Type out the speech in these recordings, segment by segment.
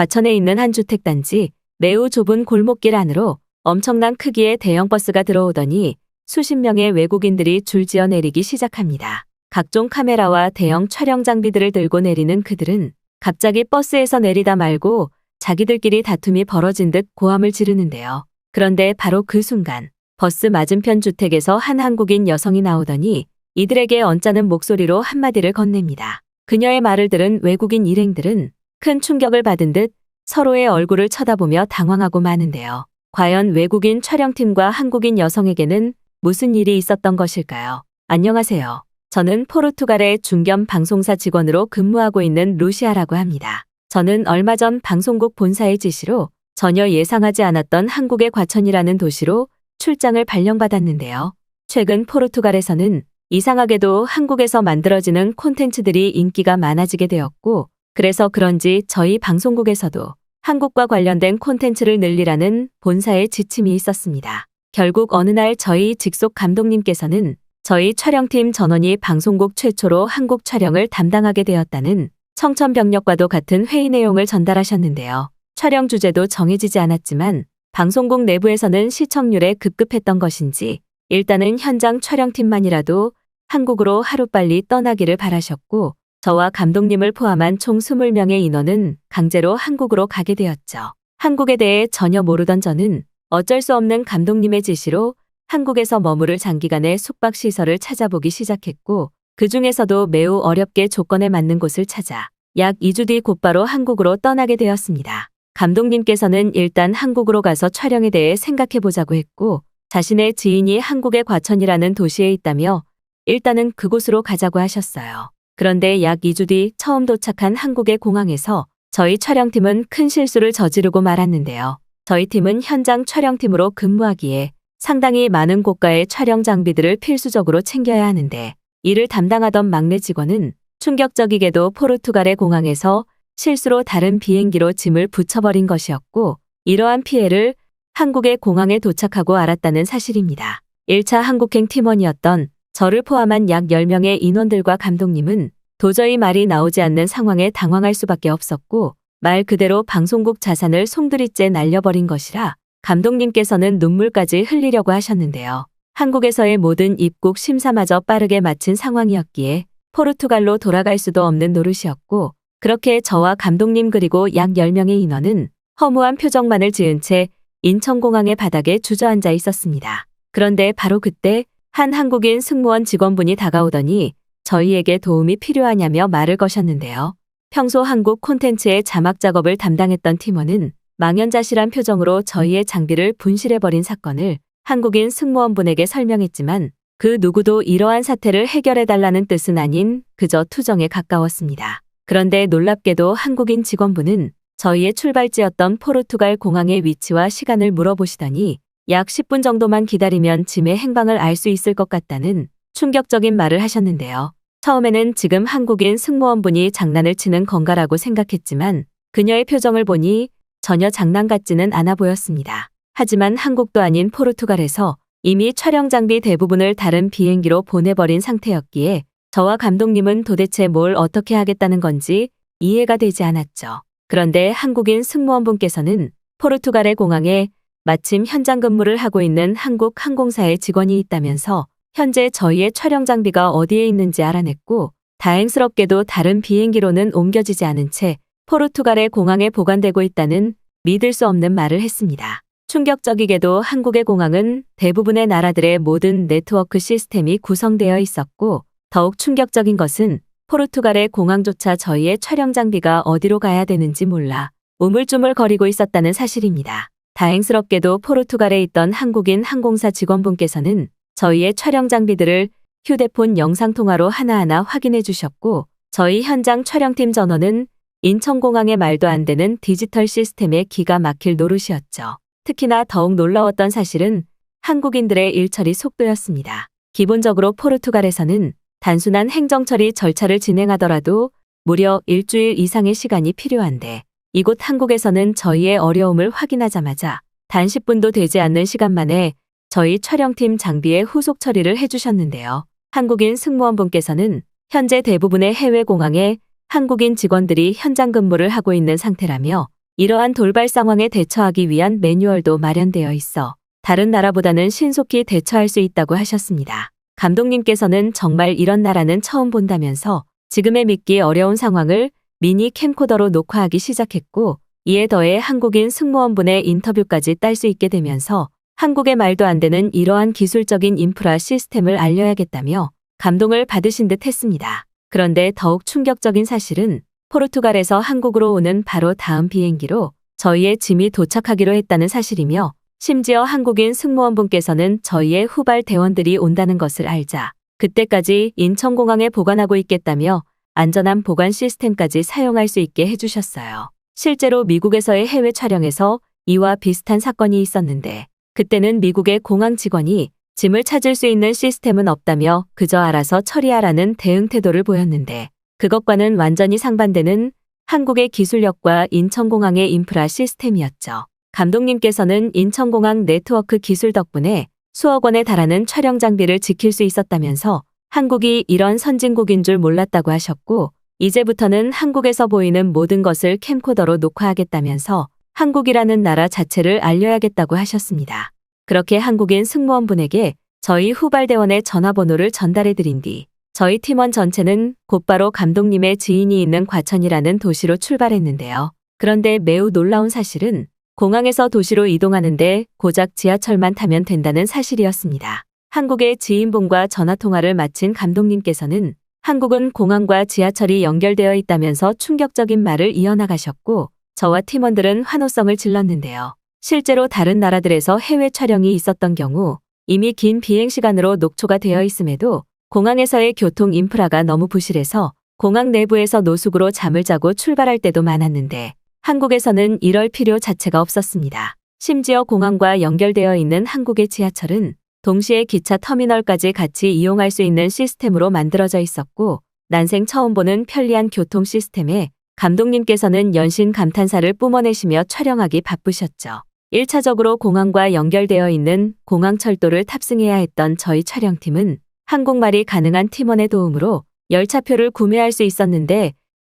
과천에 있는 한 주택단지 매우 좁은 골목길 안으로 엄청난 크기의 대형 버스가 들어오더니 수십 명의 외국인들이 줄지어 내리기 시작합니다. 각종 카메라와 대형 촬영 장비들을 들고 내리는 그들은 갑자기 버스에서 내리다 말고 자기들끼리 다툼이 벌어진 듯 고함을 지르는데요. 그런데 바로 그 순간 버스 맞은편 주택에서 한 한국인 여성이 나오더니 이들에게 언짢은 목소리로 한마디를 건넵니다. 그녀의 말을 들은 외국인 일행들은 큰 충격을 받은 듯 서로의 얼굴을 쳐다보며 당황하고 마는데요. 과연 외국인 촬영팀과 한국인 여성에게는 무슨 일이 있었던 것일까요? 안녕하세요. 저는 포르투갈의 중견 방송사 직원으로 근무하고 있는 루시아라고 합니다. 저는 얼마 전 방송국 본사의 지시로 전혀 예상하지 않았던 한국의 과천이라는 도시로 출장을 발령받았는데요. 최근 포르투갈에서는 이상하게도 한국에서 만들어지는 콘텐츠들이 인기가 많아지게 되었고, 그래서 그런지 저희 방송국에서도 한국과 관련된 콘텐츠를 늘리라는 본사의 지침이 있었습니다. 결국 어느 날 저희 직속 감독님께서는 저희 촬영팀 전원이 방송국 최초로 한국 촬영을 담당하게 되었다는 청천벽력과도 같은 회의 내용을 전달하셨는데요. 촬영 주제도 정해지지 않았지만 방송국 내부에서는 시청률에 급급했던 것인지 일단은 현장 촬영팀만이라도 한국으로 하루빨리 떠나기를 바라셨고 저와 감독님을 포함한 총 20명의 인원은 강제로 한국으로 가게 되었죠. 한국에 대해 전혀 모르던 저는 어쩔 수 없는 감독님의 지시로 한국에서 머무를 장기간의 숙박시설을 찾아보기 시작했고 그 중에서도 매우 어렵게 조건에 맞는 곳을 찾아 약 2주 뒤 곧바로 한국으로 떠나게 되었습니다. 감독님께서는 일단 한국으로 가서 촬영에 대해 생각해 보자고 했고 자신의 지인이 한국의 과천이라는 도시에 있다며 일단은 그곳으로 가자고 하셨어요. 그런데 약 2주 뒤 처음 도착한 한국의 공항에서 저희 촬영팀은 큰 실수를 저지르고 말았는데요. 저희 팀은 현장 촬영팀으로 근무하기에 상당히 많은 고가의 촬영 장비들을 필수적으로 챙겨야 하는데 이를 담당하던 막내 직원은 충격적이게도 포르투갈의 공항에서 실수로 다른 비행기로 짐을 붙여버린 것이었고 이러한 피해를 한국의 공항에 도착하고 알았다는 사실입니다. 1차 한국행 팀원이었던 저를 포함한 약 10명의 인원들과 감독님은 도저히 말이 나오지 않는 상황에 당황할 수밖에 없었고 말 그대로 방송국 자산을 송두리째 날려버린 것이라 감독님께서는 눈물까지 흘리려고 하셨는데요. 한국에서의 모든 입국 심사마저 빠르게 마친 상황이었기에 포르투갈로 돌아갈 수도 없는 노릇이었고 그렇게 저와 감독님 그리고 약 10명의 인원은 허무한 표정만을 지은 채 인천공항의 바닥에 주저앉아 있었습니다. 그런데 바로 그때 한 한국인 승무원 직원분이 다가오더니 저희에게 도움이 필요하냐며 말을 거셨는데요. 평소 한국 콘텐츠의 자막 작업을 담당했던 팀원은 망연자실한 표정으로 저희의 장비를 분실해버린 사건을 한국인 승무원분에게 설명했지만 그 누구도 이러한 사태를 해결해달라는 뜻은 아닌 그저 투정에 가까웠습니다. 그런데 놀랍게도 한국인 직원분은 저희의 출발지였던 포르투갈 공항의 위치와 시간을 물어보시더니 약 10분 정도만 기다리면 짐의 행방을 알 수 있을 것 같다는 충격적인 말을 하셨는데요. 처음에는 지금 한국인 승무원분이 장난을 치는 건가라고 생각했지만 그녀의 표정을 보니 전혀 장난 같지는 않아 보였습니다. 하지만 한국도 아닌 포르투갈에서 이미 촬영 장비 대부분을 다른 비행기로 보내버린 상태였기에 저와 감독님은 도대체 뭘 어떻게 하겠다는 건지 이해가 되지 않았죠. 그런데 한국인 승무원분께서는 포르투갈의 공항에 마침 현장 근무를 하고 있는 한국 항공사의 직원이 있다면서 현재 저희의 촬영 장비가 어디에 있는지 알아냈고 다행스럽게도 다른 비행기로는 옮겨지지 않은 채 포르투갈의 공항에 보관되고 있다는 믿을 수 없는 말을 했습니다. 충격적이게도 한국의 공항은 대부분의 나라들의 모든 네트워크 시스템이 구성되어 있었고 더욱 충격적인 것은 포르투갈의 공항조차 저희의 촬영 장비가 어디로 가야 되는지 몰라 우물쭈물거리고 있었다는 사실입니다. 다행스럽게도 포르투갈에 있던 한국인 항공사 직원분께서는 저희의 촬영 장비들을 휴대폰 영상통화로 하나하나 확인해 주셨고 저희 현장 촬영팀 전원은 인천공항의 말도 안 되는 디지털 시스템에 기가 막힐 노릇이었죠. 특히나 더욱 놀라웠던 사실은 한국인들의 일처리 속도였습니다. 기본적으로 포르투갈에서는 단순한 행정처리 절차를 진행하더라도 무려 일주일 이상의 시간이 필요한데 이곳 한국에서는 저희의 어려움을 확인하자마자 단 10분도 되지 않는 시간 만에 저희 촬영팀 장비의 후속 처리를 해주셨는데요. 한국인 승무원분께서는 현재 대부분의 해외 공항에 한국인 직원들이 현장 근무를 하고 있는 상태라며 이러한 돌발 상황에 대처하기 위한 매뉴얼도 마련되어 있어 다른 나라보다는 신속히 대처할 수 있다고 하셨습니다. 감독님께서는 정말 이런 나라는 처음 본다면서 지금의 믿기 어려운 상황을 미니 캠코더로 녹화하기 시작했고 이에 더해 한국인 승무원분의 인터뷰까지 딸 수 있게 되면서 한국의 말도 안 되는 이러한 기술적인 인프라 시스템을 알려야겠다며 감동을 받으신 듯 했습니다. 그런데 더욱 충격적인 사실은 포르투갈에서 한국으로 오는 바로 다음 비행기로 저희의 짐이 도착하기로 했다는 사실이며 심지어 한국인 승무원분께서는 저희의 후발 대원들이 온다는 것을 알자 그때까지 인천공항에 보관하고 있겠다며 안전한 보관 시스템까지 사용할 수 있게 해주셨어요. 실제로 미국에서의 해외 촬영에서 이와 비슷한 사건이 있었는데 그때는 미국의 공항 직원이 짐을 찾을 수 있는 시스템은 없다며 그저 알아서 처리하라는 대응 태도를 보였는데 그것과는 완전히 상반되는 한국의 기술력과 인천공항의 인프라 시스템이었죠. 감독님께서는 인천공항 네트워크 기술 덕분에 수억 원에 달하는 촬영 장비를 지킬 수 있었다면서 한국이 이런 선진국인 줄 몰랐다고 하셨고 이제부터는 한국에서 보이는 모든 것을 캠코더로 녹화하겠다면서 한국이라는 나라 자체를 알려야겠다고 하셨습니다. 그렇게 한국인 승무원분에게 저희 후발대원의 전화번호를 전달해 드린 뒤 저희 팀원 전체는 곧바로 감독님의 지인이 있는 과천이라는 도시로 출발했는데요. 그런데 매우 놀라운 사실은 공항에서 도시로 이동하는데 고작 지하철만 타면 된다는 사실이었습니다. 한국의 지인분과 전화통화를 마친 감독님께서는 한국은 공항과 지하철이 연결되어 있다면서 충격적인 말을 이어나가셨고 저와 팀원들은 환호성을 질렀는데요. 실제로 다른 나라들에서 해외 촬영이 있었던 경우 이미 긴 비행 시간으로 녹초가 되어 있음에도 공항에서의 교통 인프라가 너무 부실해서 공항 내부에서 노숙으로 잠을 자고 출발할 때도 많았는데 한국에서는 이럴 필요 자체가 없었습니다. 심지어 공항과 연결되어 있는 한국의 지하철은 동시에 기차 터미널까지 같이 이용할 수 있는 시스템으로 만들어져 있었고 난생 처음 보는 편리한 교통 시스템에 감독님께서는 연신 감탄사를 뿜어내시며 촬영하기 바쁘셨죠. 1차적으로 공항과 연결되어 있는 공항철도를 탑승해야 했던 저희 촬영팀은 한국말이 가능한 팀원의 도움으로 열차표를 구매할 수 있었는데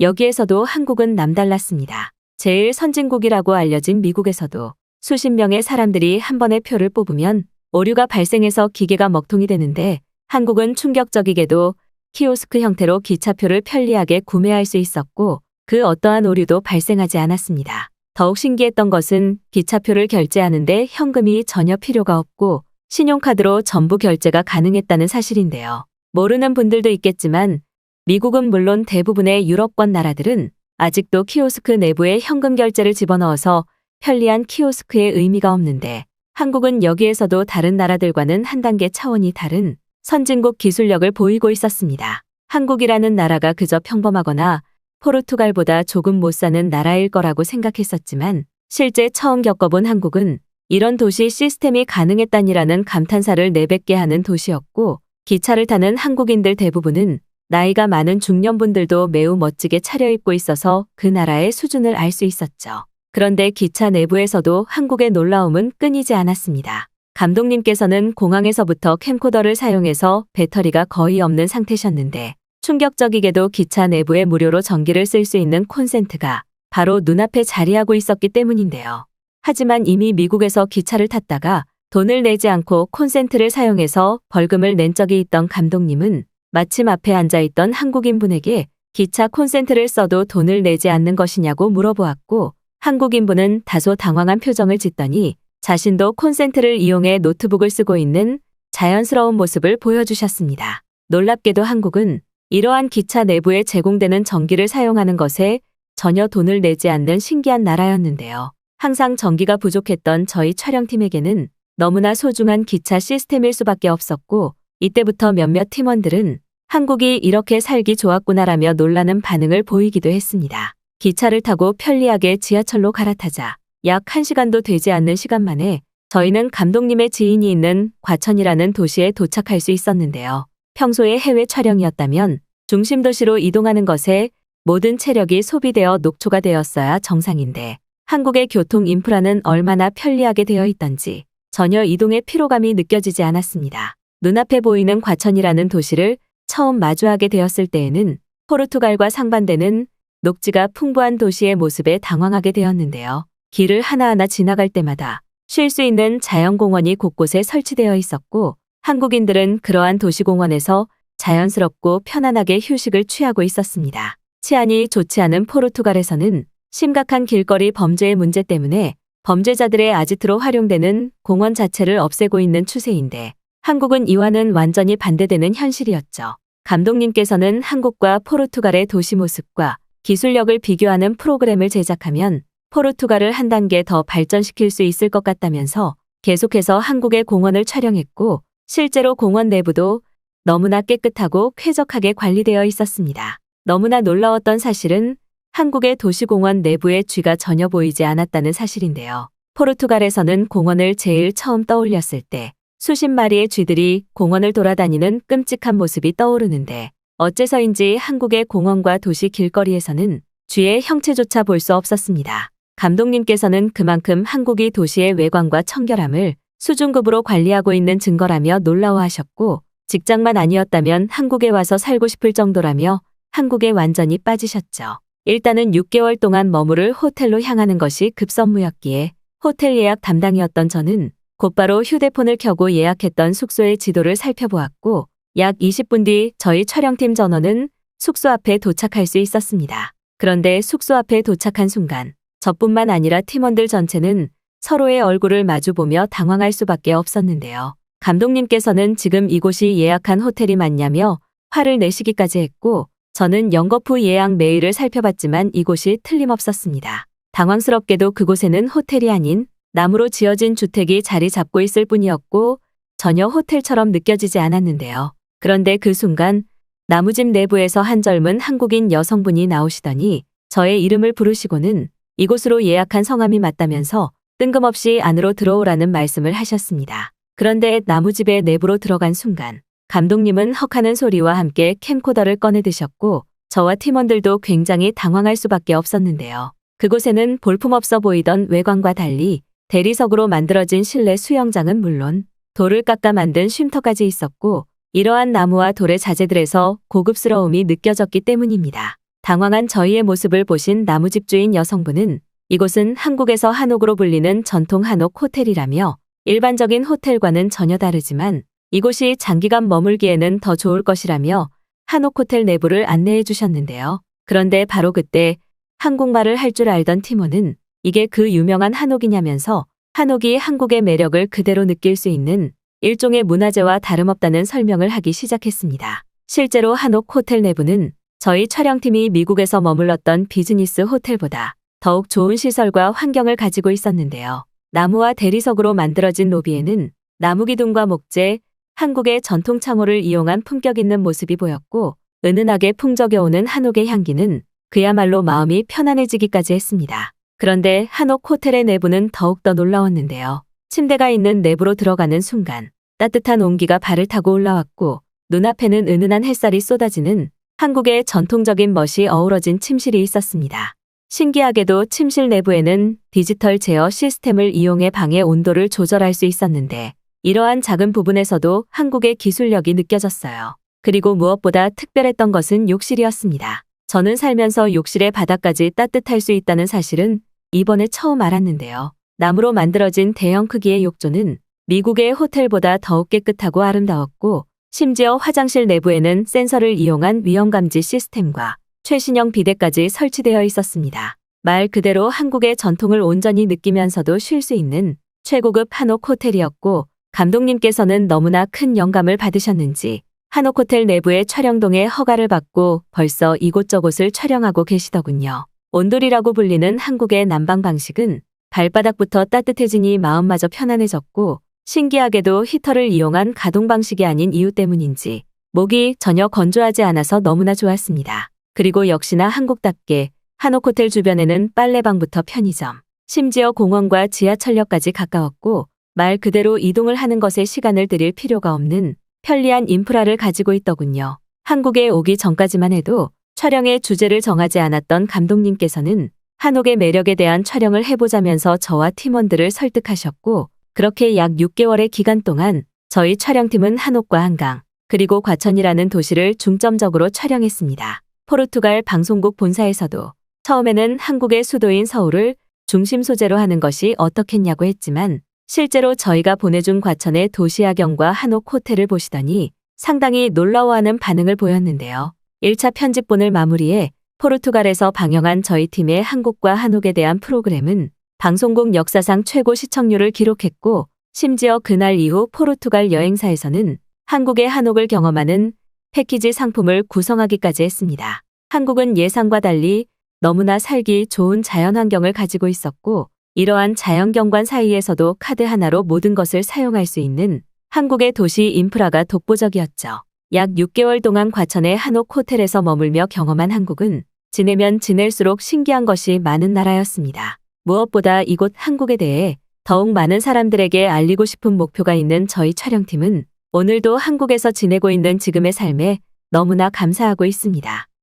여기에서도 한국은 남달랐습니다. 제일 선진국이라고 알려진 미국에서도 수십 명의 사람들이 한 번에 표를 뽑으면 오류가 발생해서 기계가 먹통이 되는데 한국은 충격적이게도 키오스크 형태로 기차표를 편리하게 구매할 수 있었고 그 어떠한 오류도 발생하지 않았습니다. 더욱 신기했던 것은 기차표를 결제하는데 현금이 전혀 필요가 없고 신용카드로 전부 결제가 가능했다는 사실인데요. 모르는 분들도 있겠지만 미국은 물론 대부분의 유럽권 나라들은 아직도 키오스크 내부에 현금 결제를 집어넣어서 편리한 키오스크의 의미가 없는데 한국은 여기에서도 다른 나라들과는 한 단계 차원이 다른 선진국 기술력을 보이고 있었습니다. 한국이라는 나라가 그저 평범하거나 포르투갈보다 조금 못 사는 나라일 거라고 생각했었지만 실제 처음 겪어본 한국은 이런 도시 시스템이 가능했다니라는 감탄사를 내뱉게 하는 도시였고 기차를 타는 한국인들 대부분은 나이가 많은 중년분들도 매우 멋지게 차려입고 있어서 그 나라의 수준을 알 수 있었죠. 그런데 기차 내부에서도 한국의 놀라움은 끊이지 않았습니다. 감독님께서는 공항에서부터 캠코더를 사용해서 배터리가 거의 없는 상태셨는데 충격적이게도 기차 내부에 무료로 전기를 쓸 수 있는 콘센트가 바로 눈앞에 자리하고 있었기 때문인데요. 하지만 이미 미국에서 기차를 탔다가 돈을 내지 않고 콘센트를 사용해서 벌금을 낸 적이 있던 감독님은 마침 앞에 앉아있던 한국인분에게 기차 콘센트를 써도 돈을 내지 않는 것이냐고 물어보았고 한국인분은 다소 당황한 표정을 짓더니 자신도 콘센트를 이용해 노트북을 쓰고 있는 자연스러운 모습을 보여주셨습니다. 놀랍게도 한국은 이러한 기차 내부에 제공되는 전기를 사용하는 것에 전혀 돈을 내지 않는 신기한 나라였는데요. 항상 전기가 부족했던 저희 촬영팀에게는 너무나 소중한 기차 시스템일 수밖에 없었고 이때부터 몇몇 팀원들은 한국이 이렇게 살기 좋았구나라며 놀라는 반응을 보이기도 했습니다. 기차를 타고 편리하게 지하철로 갈아타자 약 1시간도 되지 않는 시간 만에 저희는 감독님의 지인이 있는 과천이라는 도시에 도착할 수 있었는데요. 평소에 해외 촬영이었다면 중심 도시로 이동하는 것에 모든 체력이 소비되어 녹초가 되었어야 정상인데 한국의 교통 인프라는 얼마나 편리하게 되어 있던지 전혀 이동의 피로감이 느껴지지 않았습니다. 눈앞에 보이는 과천이라는 도시를 처음 마주하게 되었을 때에는 포르투갈과 상반되는 녹지가 풍부한 도시의 모습에 당황하게 되었는데요. 길을 하나하나 지나갈 때마다 쉴 수 있는 자연공원이 곳곳에 설치되어 있었고 한국인들은 그러한 도시공원에서 자연스럽고 편안하게 휴식을 취하고 있었습니다. 치안이 좋지 않은 포르투갈에서는 심각한 길거리 범죄의 문제 때문에 범죄자들의 아지트로 활용되는 공원 자체를 없애고 있는 추세인데 한국은 이와는 완전히 반대되는 현실이었죠. 감독님께서는 한국과 포르투갈의 도시 모습과 기술력을 비교하는 프로그램을 제작하면 포르투갈을 한 단계 더 발전시킬 수 있을 것 같다면서 계속해서 한국의 공원을 촬영했고 실제로 공원 내부도 너무나 깨끗하고 쾌적하게 관리되어 있었습니다. 너무나 놀라웠던 사실은 한국의 도시공원 내부의 쥐가 전혀 보이지 않았다는 사실인데요. 포르투갈에서는 공원을 제일 처음 떠올렸을 때 수십 마리의 쥐들이 공원을 돌아다니는 끔찍한 모습이 떠오르는데 어째서인지 한국의 공원과 도시 길거리에서는 쥐의 형체조차 볼 수 없었습니다. 감독님께서는 그만큼 한국이 도시의 외관과 청결함을 수준급으로 관리하고 있는 증거라며 놀라워하셨고 직장만 아니었다면 한국에 와서 살고 싶을 정도라며 한국에 완전히 빠지셨죠. 일단은 6개월 동안 머무를 호텔로 향하는 것이 급선무였기에 호텔 예약 담당이었던 저는 곧바로 휴대폰을 켜고 예약했던 숙소의 지도를 살펴보았고 약 20분 뒤 저희 촬영팀 전원은 숙소 앞에 도착할 수 있었습니다. 그런데 숙소 앞에 도착한 순간 저뿐만 아니라 팀원들 전체는 서로의 얼굴을 마주보며 당황할 수밖에 없었는데요. 감독님께서는 지금 이곳이 예약한 호텔이 맞냐며 화를 내시기까지 했고 저는 영거푸 예약 메일을 살펴봤지만 이곳이 틀림없었습니다. 당황스럽게도 그곳에는 호텔이 아닌 나무로 지어진 주택이 자리 잡고 있을 뿐이었고 전혀 호텔처럼 느껴지지 않았는데요. 그런데 그 순간 나무집 내부에서 한 젊은 한국인 여성분이 나오시더니 저의 이름을 부르시고는 이곳으로 예약한 성함이 맞다면서 뜬금없이 안으로 들어오라는 말씀을 하셨습니다. 그런데 나무집의 내부로 들어간 순간 감독님은 헉하는 소리와 함께 캠코더를 꺼내 드셨고 저와 팀원들도 굉장히 당황할 수밖에 없었는데요. 그곳에는 볼품없어 보이던 외관과 달리 대리석으로 만들어진 실내 수영장은 물론 돌을 깎아 만든 쉼터까지 있었고 이러한 나무와 돌의 자재들에서 고급스러움이 느껴졌기 때문입니다. 당황한 저희의 모습을 보신 나무집 주인 여성분은 이곳은 한국에서 한옥으로 불리는 전통 한옥 호텔이라며 일반적인 호텔과는 전혀 다르지만 이곳이 장기간 머물기에는 더 좋을 것이라며 한옥 호텔 내부를 안내해 주셨는데요. 그런데 바로 그때 한국말을 할 줄 알던 팀원은 이게 그 유명한 한옥이냐면서 한옥이 한국의 매력을 그대로 느낄 수 있는 일종의 문화재와 다름없다는 설명을 하기 시작했습니다. 실제로 한옥 호텔 내부는 저희 촬영팀이 미국에서 머물렀던 비즈니스 호텔보다 더욱 좋은 시설과 환경을 가지고 있었는데요. 나무와 대리석으로 만들어진 로비에는 나무 기둥과 목재, 한국의 전통 창호를 이용한 품격 있는 모습이 보였고 은은하게 풍적여 오는 한옥의 향기는 그야말로 마음이 편안해지기까지 했습니다. 그런데 한옥 호텔의 내부는 더욱더 놀라웠는데요. 침대가 있는 내부로 들어가는 순간 따뜻한 온기가 발을 타고 올라왔고 눈앞에는 은은한 햇살이 쏟아지는 한국의 전통적인 멋이 어우러진 침실이 있었습니다. 신기하게도 침실 내부에는 디지털 제어 시스템을 이용해 방의 온도를 조절할 수 있었는데 이러한 작은 부분에서도 한국의 기술력이 느껴졌어요. 그리고 무엇보다 특별했던 것은 욕실이었습니다. 저는 살면서 욕실의 바닥까지 따뜻할 수 있다는 사실은 이번에 처음 알았는데요. 나무로 만들어진 대형 크기의 욕조는 미국의 호텔보다 더욱 깨끗하고 아름다웠고 심지어 화장실 내부에는 센서를 이용한 위험 감지 시스템과 최신형 비데까지 설치되어 있었습니다. 말 그대로 한국의 전통을 온전히 느끼면서도 쉴 수 있는 최고급 한옥 호텔이었고 감독님께서는 너무나 큰 영감을 받으셨는지 한옥 호텔 내부의 촬영동에 허가를 받고 벌써 이곳저곳을 촬영하고 계시더군요. 온돌이라고 불리는 한국의 난방 방식은 발바닥부터 따뜻해지니 마음마저 편안해졌고 신기하게도 히터를 이용한 가동 방식이 아닌 이유 때문인지 목이 전혀 건조하지 않아서 너무나 좋았습니다. 그리고 역시나 한국답게 한옥 호텔 주변에는 빨래방부터 편의점, 심지어 공원과 지하철역까지 가까웠고 말 그대로 이동을 하는 것에 시간을 들일 필요가 없는 편리한 인프라를 가지고 있더군요. 한국에 오기 전까지만 해도 촬영의 주제를 정하지 않았던 감독님께서는 한옥의 매력에 대한 촬영을 해보자면서 저와 팀원들을 설득하셨고 그렇게 약 6개월의 기간 동안 저희 촬영팀은 한옥과 한강 그리고 과천이라는 도시를 중점적으로 촬영했습니다. 포르투갈 방송국 본사에서도 처음에는 한국의 수도인 서울을 중심 소재로 하는 것이 어떻겠냐고 했지만 실제로 저희가 보내준 과천의 도시야경과 한옥 호텔을 보시더니 상당히 놀라워하는 반응을 보였는데요. 1차 편집본을 마무리해 포르투갈에서 방영한 저희 팀의 한국과 한옥에 대한 프로그램은 방송국 역사상 최고 시청률을 기록했고 심지어 그날 이후 포르투갈 여행사에서는 한국의 한옥을 경험하는 패키지 상품을 구성하기까지 했습니다. 한국은 예상과 달리 너무나 살기 좋은 자연 환경을 가지고 있었고 이러한 자연 경관 사이에서도 카드 하나로 모든 것을 사용할 수 있는 한국의 도시 인프라가 독보적이었죠. 약 6개월 동안 과천의 한옥 호텔에서 머물며 경험한 한국은 지내면 지낼수록 신기한 것이 많은 나라였습니다. 무엇보다 이곳 한국에 대해 더욱 많은 사람들에게 알리고 싶은 목표가 있는 저희 촬영팀은 오늘도 한국에서 지내고 있는 지금의 삶에 너무나 감사하고 있습니다.